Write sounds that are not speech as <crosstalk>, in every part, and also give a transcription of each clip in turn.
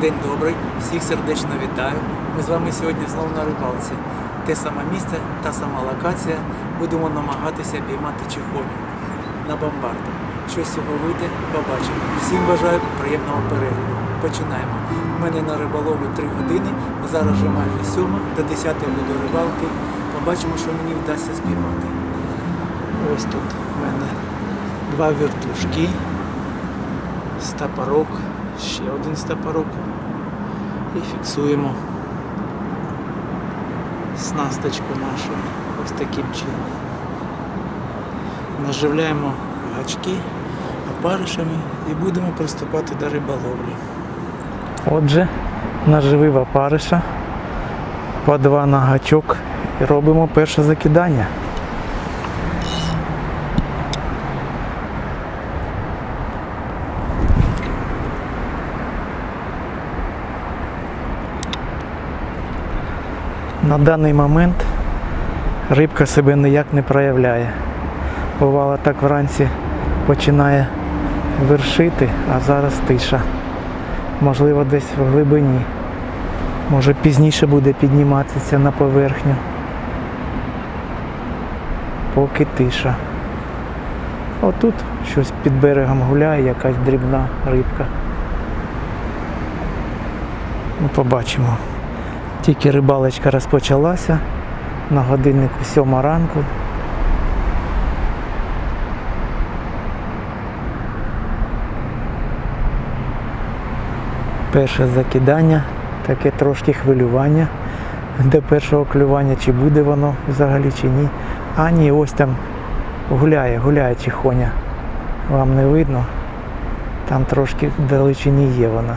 День добрий, всіх сердечно вітаю. Ми з вами сьогодні знову на рибалці. Те саме місце, та сама локація. Будемо намагатися піймати чихоню на бомбарду. Що з цього вийде, побачимо. Всім бажаю приємного перегляду. Починаємо. У мене на риболовлю 3 години, зараз вже майже 7, до 10 буду рибалки. Побачимо, що мені вдасться спіймати. Ось тут у мене два віртлюжки, стапорок, ще один стапорок. І фіксуємо снасточку нашу ось таким чином. Наживляємо гачки опаришами і будемо приступати до риболовлі. Отже, наживив опариша по два на гачок і робимо перше закидання. На даний момент рибка себе ніяк не проявляє. Бувало так вранці починає вершити, а зараз тиша. Можливо, десь в глибині. Може пізніше буде підніматися на поверхню. Поки тиша. Отут щось під берегом гуляє, якась дрібна рибка. Ну, побачимо. Тільки рибалочка розпочалася на годиннику 7 ранку. Перше закидання, таке трошки хвилювання до першого клювання, чи буде воно взагалі чи ні. А ні, ось там гуляє, гуляє чихоня. Вам не видно. Там трошки в далечині є вона.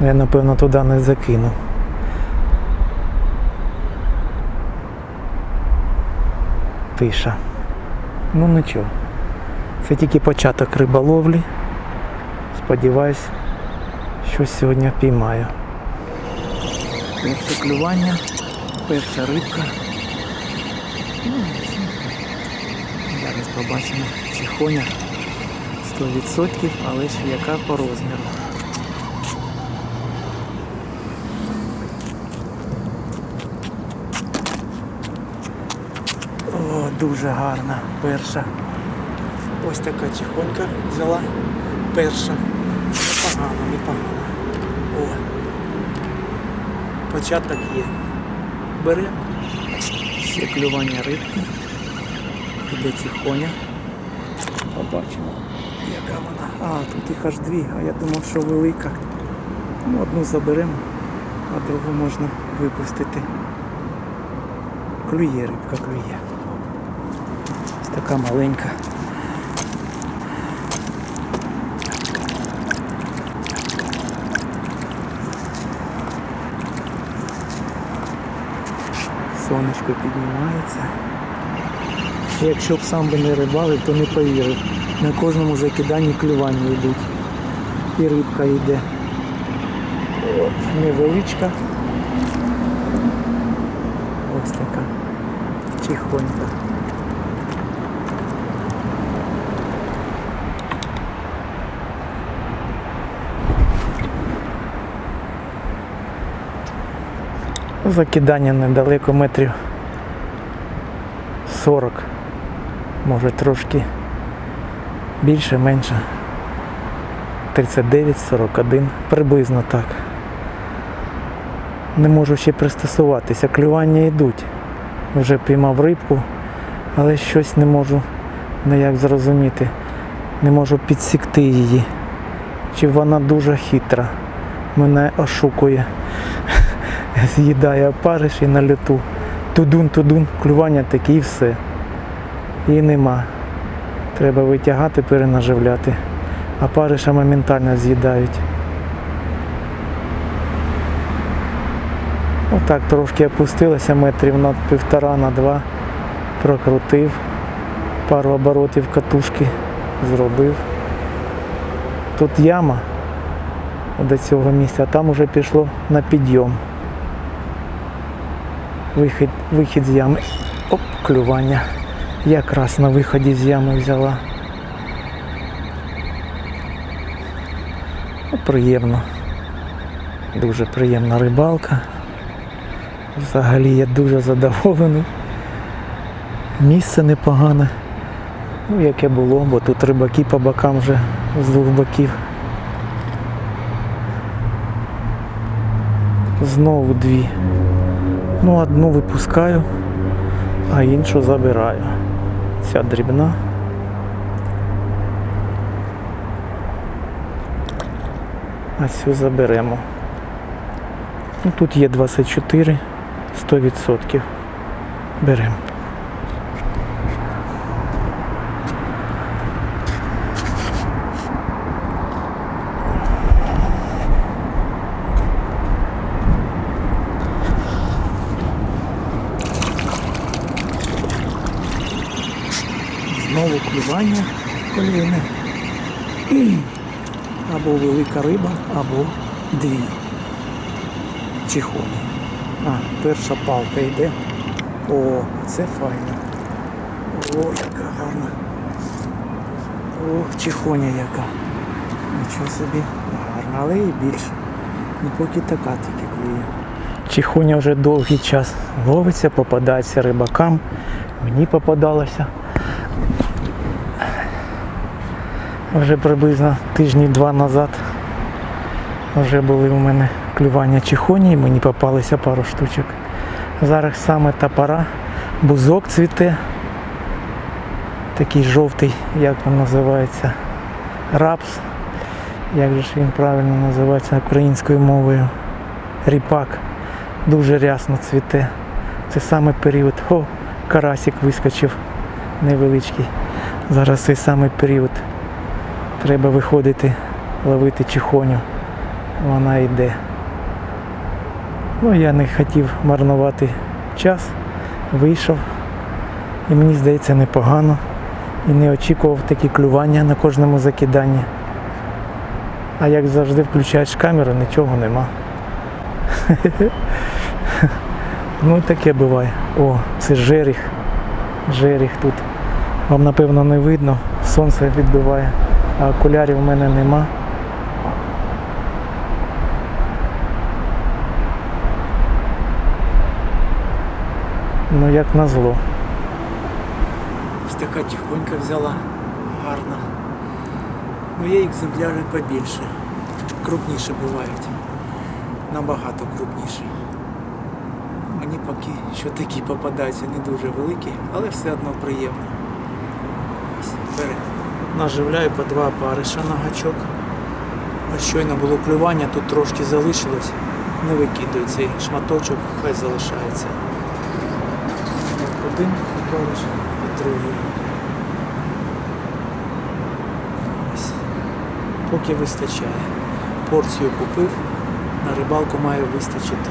Я напевно туди не закину. Тиша. Ну нічого. Це тільки початок риболовлі. Сподіваюсь, щось сьогодні піймаю. Перше клювання, перша рибка. Ну, Зараз побачимо чихоня 100%, але ж яка по розміру. О, дуже гарна перша. Ось така чихонька взяла. Перша. Непогано, непогано. О. Початок є. Беремо. Ще клювання рибки. Іде чихоня. Побачимо, яка вона. А, тут їх аж дві, а я думав, що велика. Ну, одну заберемо, а другу можна випустити. Клює рибка, клює. Така маленька. Сонечко піднімається. Якщо б сам би не рибалив, то не повірив. На кожному закиданні клювання йдуть. І рибка йде. От, невеличка. Ось така. Чихонька. Закидання недалеко метрів 40. Може трошки більше, менше. 39-41, приблизно так. Не можу ще пристосуватися. Клювання йдуть. Вже піймав рибку, але щось не можу ніяк зрозуміти. Не можу підсікти її. Чи вона дуже хитра. Мене ошукує. <laughs> З'їдає опариш і на люту. Тудун-тудун, клювання таке і все. І нема. Треба витягати, перенаживляти. А париша моментально з'їдають. Отак трошки опустилося метрів на півтора на два. Прокрутив. Пару оборотів катушки зробив. Тут яма до цього місця, а там уже пішло на підйом. Вихід, вихід з ями. Оп, клювання. Якраз на виході з ями взяла. Ну, приємно. Дуже приємна рибалка. Взагалі я дуже задоволений. Місце непогане. Ну, яке було, бо тут рибаки по бокам вже з двох боків. Знову дві. Ну, одну випускаю, а іншу забираю. Ця дрібна. А цю заберемо. Ну, тут є 24, 100%. Беремо. Клювання коліни. Або велика риба, або дві чихоні. А, перша палка йде. О, це файно. О, яка гарна. Ох, чихоня яка. Нічого собі гарна, але і більше. Ну поки така тільки клює. Чихоня вже довгий час ловиться, попадається рибакам. Мені попадалося. Вже приблизно тижні два назад вже були у мене клювання чихоні, і мені попалися пару штучок. Зараз саме та пора, бузок цвіте, такий жовтий, як він називається, рапс, як же ж він правильно називається українською мовою. Ріпак. Дуже рясно цвіте. Це саме період. О, карасик вискочив невеличкий. Зараз цей самий період. Треба виходити, ловити чихоню. Вона йде. Ну, я не хотів марнувати час, вийшов. І мені здається непогано. І не очікував такі клювання на кожному закиданні. А як завжди включаєш камеру, нічого нема. <laughs> Ну таке буває. О, це жеріх. Жеріх тут. Вам напевно не видно, сонце відбиває, окулярів у мене нема. Ну як назло. Ось така тихонька взяла, гарна. Ну є екземпляри побільше. Крупніше бувають. Набагато крупніші. Мені поки що такі попадаються не дуже великі, але все одно приємно. Ось, бери. Наживляю по два париша на гачок. А щойно було клювання, тут трошки залишилось. Не викидаю цей шматочок, хай залишається. Так, один опариш і другий. Ось. Поки вистачає. Порцію купив, на рибалку має вистачити.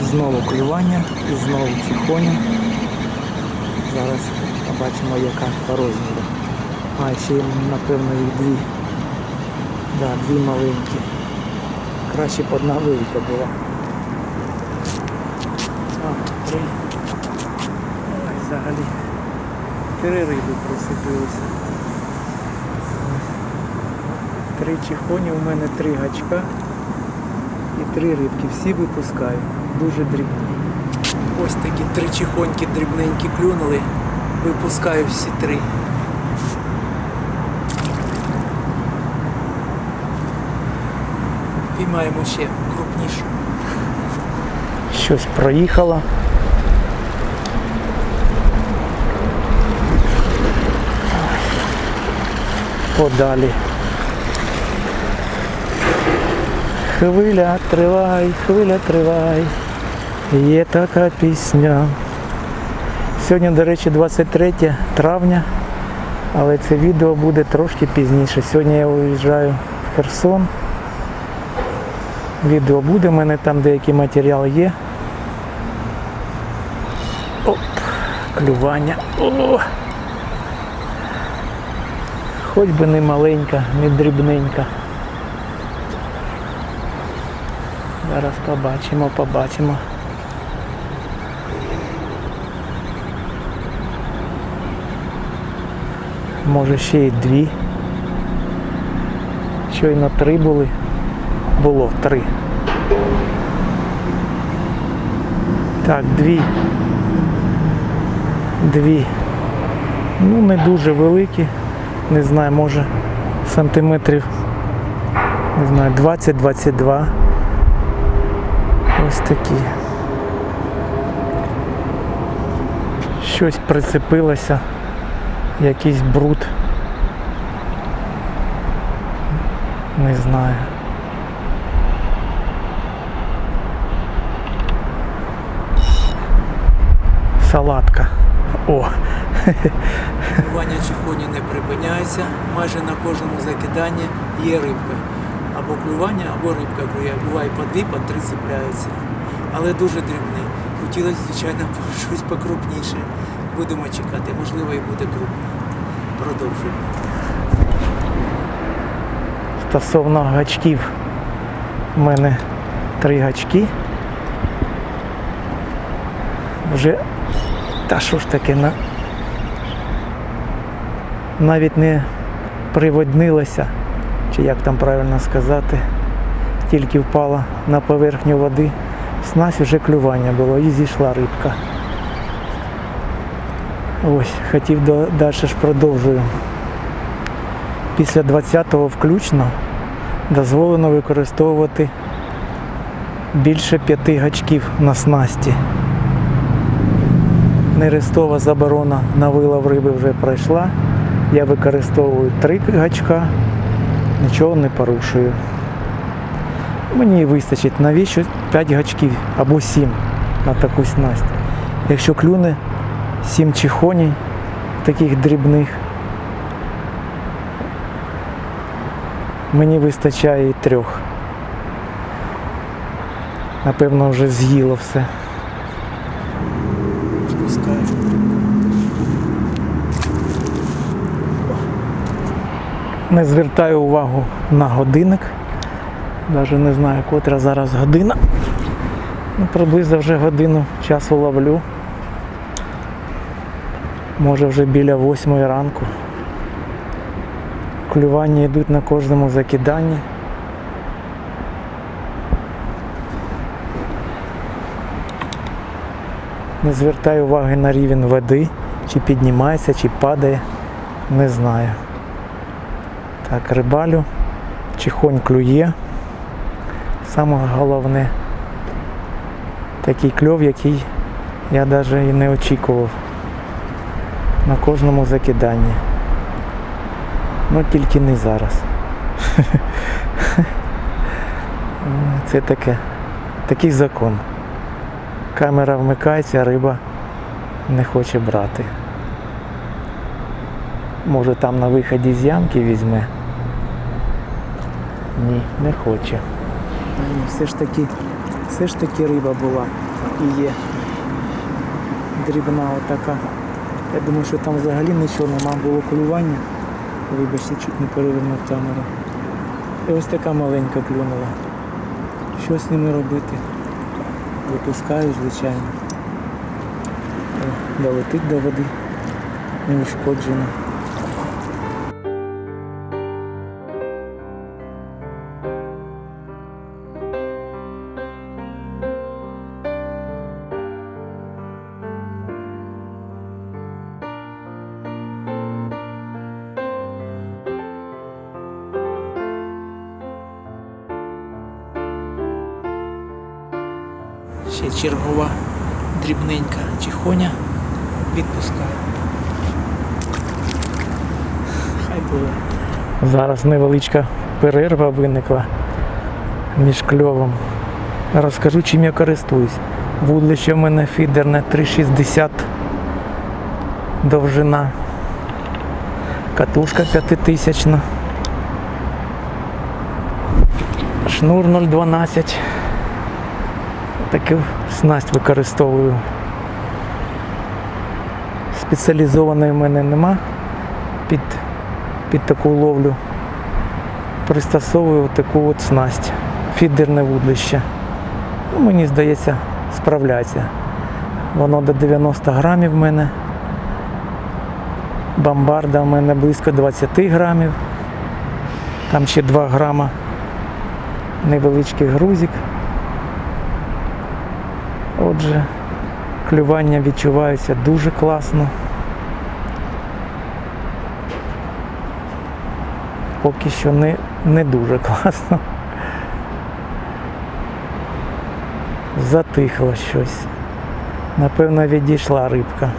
Знову клювання і знову чихоня. Зараз побачимо яка по розміру. А, ще напевно їх дві. Да, дві маленькі. Краще б одна велика була. А, три. Ой, взагалі. Три риби присипилися. Три чихоні, у мене три гачка і три рибки. Всі випускаю. Дуже дрібні. Ось такі три чихоньки дрібненькі клюнули. Випускаю всі три. Піймаємо ще крупнішу. Щось проїхало. Подалі. Хвиля тривай, хвиля тривай. Є така пісня. Сьогодні, до речі, 23 травня, але це відео буде трошки пізніше. Сьогодні я уїжджаю в Херсон. Відео буде, у мене там деякий матеріал є. Оп, клювання. О! Хоч би не маленька, не дрібненька. Зараз побачимо, побачимо. Може ще й дві. Щойно три були. Було три. Так, дві. Дві. Ну, не дуже великі. Не знаю, може сантиметрів. Не знаю, 20-22. Ось такі. Щось прицепилося, якийсь бруд. Не знаю. Салатка. О, Клювання чихоні не припиняється. Майже на кожному закиданні є рибка. Або клювання, або рибка клює. Буває по дві, по три цепляються. Але дуже дрібний. Хотілося, звичайно, <laughs> щось покрупніше. Будемо чекати, можливо, і буде крупне. Продовжуємо. стосовно гачків. У мене три гачки. Вже та що ж таке на... навіть не приводнилося, чи як там правильно сказати, тільки впала на поверхню води. Снасть вже клювання було і зійшла рибка. Ось, хотів до, далі ж продовжую. Після 20-го включно дозволено використовувати більше п'яти гачків на снасті. Нерестова заборона на вилов риби вже пройшла. Я використовую три гачка, нічого не порушую. Мені вистачить навіщо 5 гачків або 7 на таку снасть. Якщо клюне 7 чихоній, таких дрібних, мені вистачає і трьох. Напевно, вже з'їло все. Пускаю. Не звертаю увагу на годинник. Навіть не знаю, котра зараз година. Ну, приблизно вже годину часу ловлю. Може вже біля восьмої ранку. Клювання йдуть на кожному закиданні. Не звертаю уваги на рівень води, чи піднімається, чи падає, не знаю. Так, рибалю, чихонь клює. Саме головне такий кльов, який я навіть і не очікував на кожному закиданні. Ну тільки не зараз. <laughs> Це таке, такий закон. Камера вмикається, риба не хоче брати. Може там на виході з ямки візьме. Ні, не хоче. Все ж таки, все ж таки риба була і є. Дрібна отака. Я думаю, що там взагалі нічого нема, було полювання. Вибачте, чуть не перевернув камеру. І ось така маленька клюнула. Що з ними робити? Випускаю, звичайно. Долетить до води. Неушкоджено. Зараз невеличка перерва виникла між кльовом. Розкажу, чим я користуюсь. Вудлище в мене фідерне 360 довжина. Катушка 5000. Шнур 0,12. Таку снасть використовую. Спеціалізованої в мене нема під, під таку ловлю. Пристосовую таку от снасть. Фідерне вудлище. Ну, мені здається, справляється. Воно до 90 грамів в мене. Бомбарда в мене близько 20 грамів. Там ще 2 грама невеличкий грузик. Отже, клювання відчувається дуже класно. Поки що не, не дуже класно. Затихло щось. Напевно, відійшла рибка.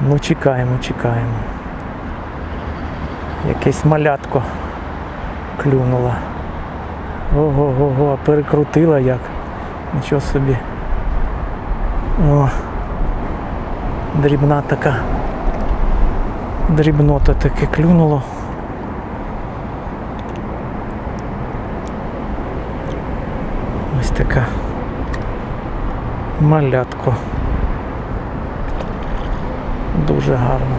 Ну, чекаємо, чекаємо. Якесь малятко клюнуло. Ого-го-го, перекрутила як. Нічого собі. О, дрібна така. Дрібнота таке клюнуло. Ось така. Малятко. Дуже гарно.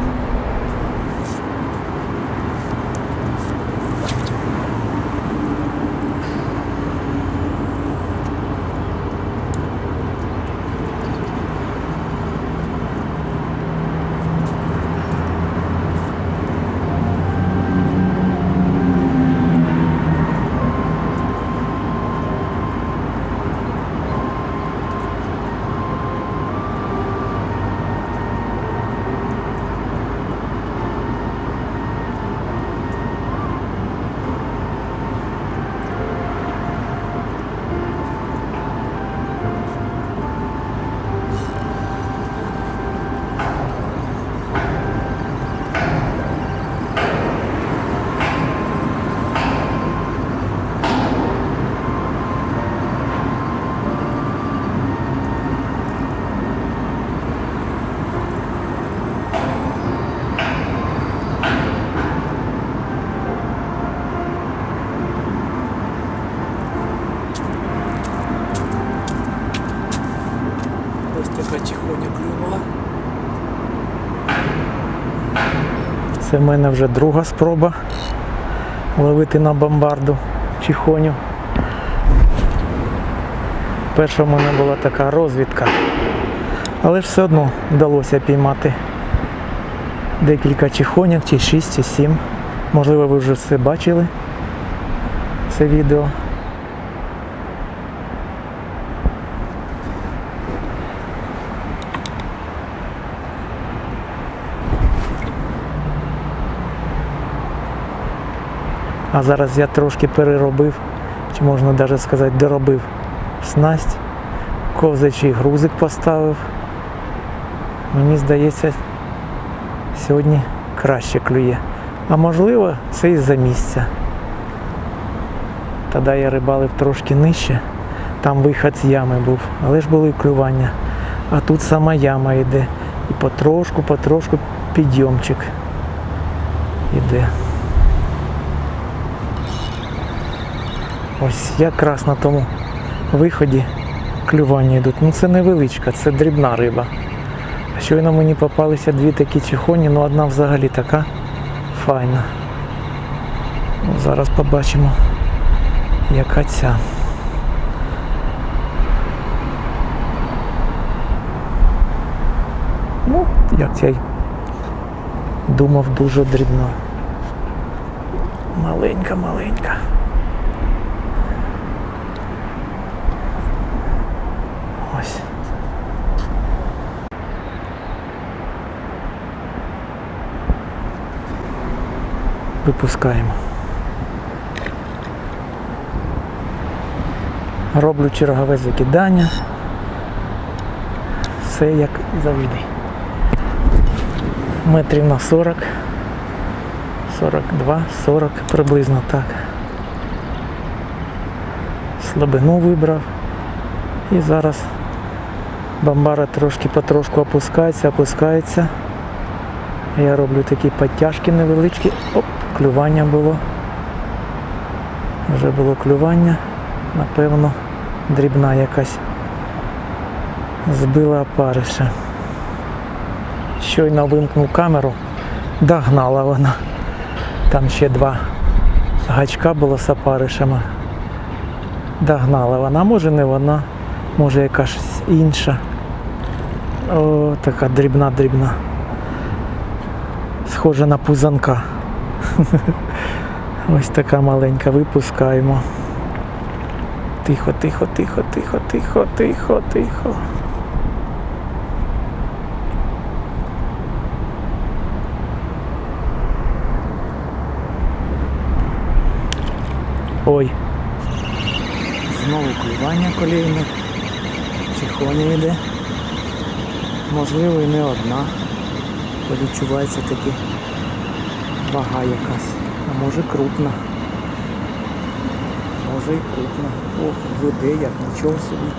Ось така чихоня клюнула. Це в мене вже друга спроба ловити на бомбарду чихоню. Перша в мене була така розвідка. Але ж все одно вдалося піймати декілька чихоняк, чи 6, чи 7. Можливо, ви вже все бачили це відео. А зараз я трошки переробив, чи можна навіть сказати, доробив снасть, ковзачий грузик поставив. Мені здається, сьогодні краще клює. А можливо, це із-за місця. Тоді я рибалив трошки нижче, там вихід з ями був, але ж були клювання. А тут сама яма йде. І потрошку, потрошку підйомчик іде. Ось якраз на тому виході клювання йдуть. Ну це невеличка, це дрібна риба. Щойно мені попалися дві такі чихоні, ну одна взагалі така файна. Ну, зараз побачимо, яка ця. Ну, як я й думав, дуже дрібна. Маленька, Випускаємо. Роблю чергове закидання. Все як завжди. Метрів на 40. 42, 40 приблизно так. Слабину вибрав. І зараз бомбара трошки потрошку опускається, опускається. Я роблю такі підтяжки невеличкі. Оп, клювання було. Вже було клювання. Напевно, дрібна якась збила опариша. Щойно вимкнув камеру, догнала вона. Там ще два гачка було з опаришами. Догнала вона, може не вона, може якась інша. О, така дрібна-дрібна. Схожа на пузанка. <laughs> Ось така маленька, випускаємо. Тихо, тихо, тихо, тихо, тихо, тихо, тихо. Ой. Знову клювання колійне. Чихоня йде. Можливо і не одна. Відчувається таки вага якась. А може крупна. Може і крупна. Ох, веде як нічого собі.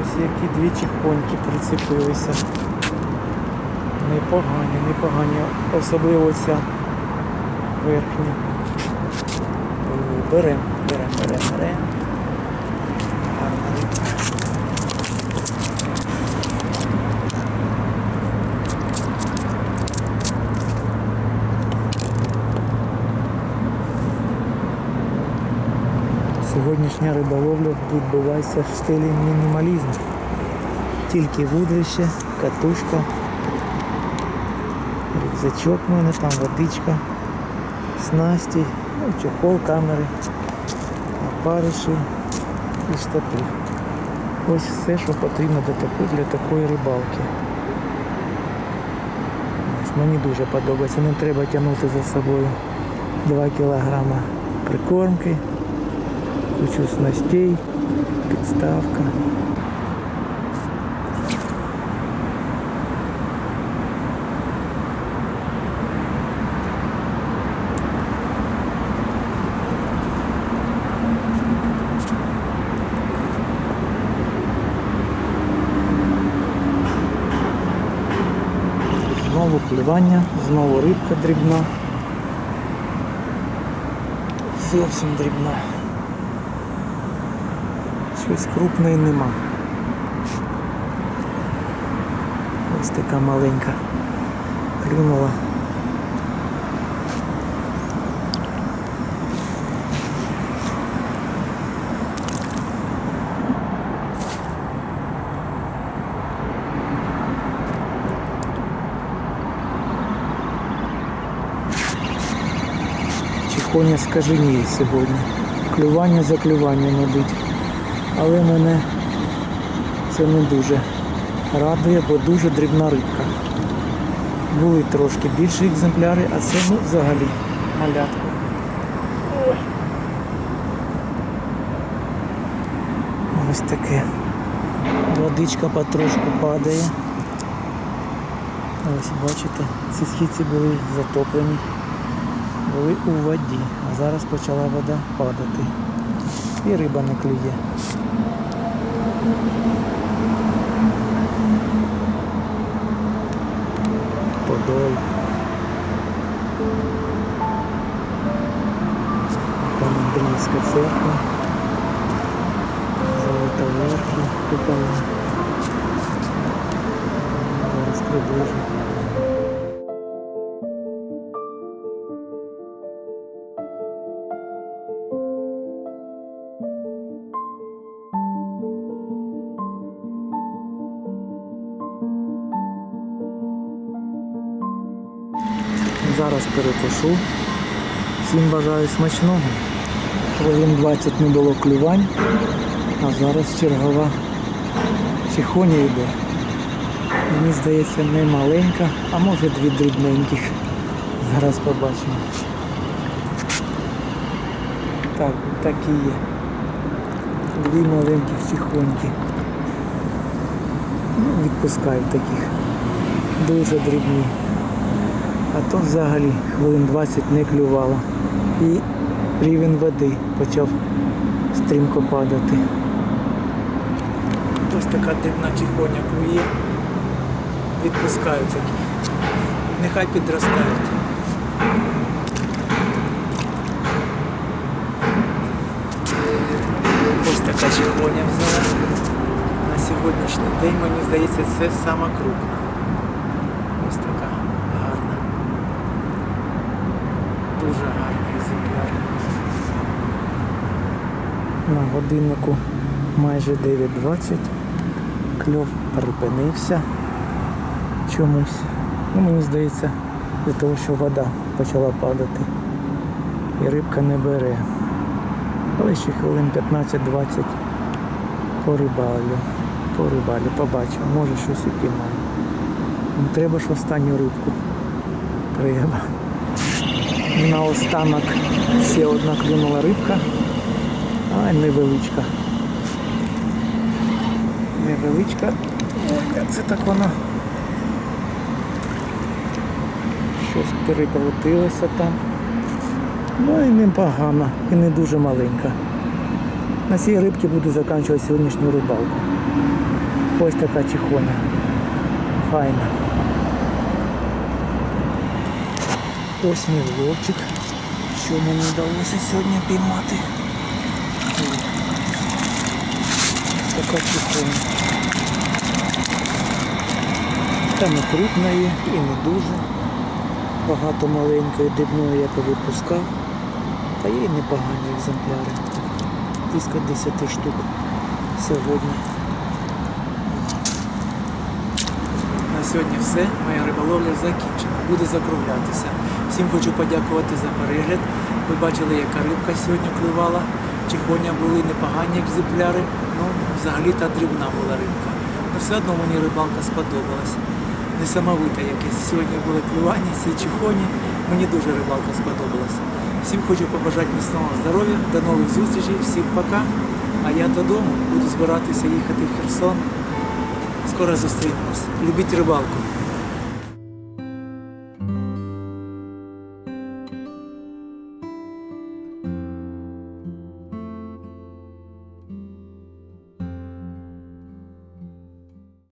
Ось. Які дві чихоньки прицепилися. Непогані, непогані. Особливо ця верхня. Берем, берем, берем, берем. Гарна рибка. Сьогоднішня риболовля відбувається в стилі мінімалізму. Тільки вудлище, катушка, рюкзачок в мене, там водичка, снасті, ну, чохол, камери, опариші і штатив. Ось все, що потрібно для такої, рибалки. Мені дуже подобається, не треба тягнути за собою 2 кілограма прикормки, кучу снастей, підставка. Знову клювання, знову рибка дрібна. Зовсім дрібна. Щось крупної нема. Ось така маленька клюнула. Чихоня скаженіє сьогодні. Клювання за клюванням, мабуть. Але мене це не дуже радує, бо дуже дрібна рибка. Були трошки більші екземпляри, а це ну, взагалі малятко. Ось таке. Водичка потрошку падає. Ось бачите, ці східці були затоплені були у воді, а зараз почала вода падати. І риба не клює. Подол. Там Андріївська церква. Золотоверхи купола. Зараз приближу. Зараз перепишу. Всім бажаю смачного. Хвилин 20 не було клювань, а зараз чергова чихоня йде. Мені здається, не маленька, а може дві дрібненьких. Зараз побачимо. Так, такі є. Дві маленьких чихоньки. Ну, відпускаю таких. Дуже дрібні. А то взагалі хвилин 20 не клювало. І рівень води почав стрімко падати. Ось така дрібна чихоня клює. Відпускаю таких. Нехай підростають. Ось така чихоня взяла. На сьогоднішній день, мені здається, це сама крупна. Ось така гарна. Дуже гарний екземпляр. На годиннику майже 9.20. Кльов припинився чомусь. Ну, мені здається, від того, що вода почала падати. І рибка не бере. Але ще хвилин 15-20 порибалю. Порибалю, побачу, може щось і піймаю. Ну, Треба ж останню рибку. Треба. Наостанок ще одна клюнула рибка. Ай, невеличка. Невеличка. Як це так вона. Щось переколотилося там. Ну і непогано, і не дуже маленька. На цій рибці буду закінчувати сьогоднішню рибалку. Ось така чихоня. Файна. Ось мій ловчик, що мені вдалося сьогодні піймати. Ось така чихоня. Там і крупна є, і не дуже. Багато маленької дрібної я повипускав. Та є і непогані екземпляри. Близько 10 штук сьогодні. На сьогодні все. Моя риболовля закінчена. Буде закруглятися. Всім хочу подякувати за перегляд. Ви бачили, яка рибка сьогодні клювала. Чихоня були непогані екземпляри. Ну, взагалі та дрібна була рибка. Але все одно мені рибалка сподобалась. Несамовите якесь сьогодні були клювання, ці чихоні. Мені дуже рибалка сподобалась. Всім хочу побажати міцного здоров'я, до нових зустрічей, всім пока. А я додому буду збиратися їхати в Херсон. Скоро зустрінемось. Любіть рибалку.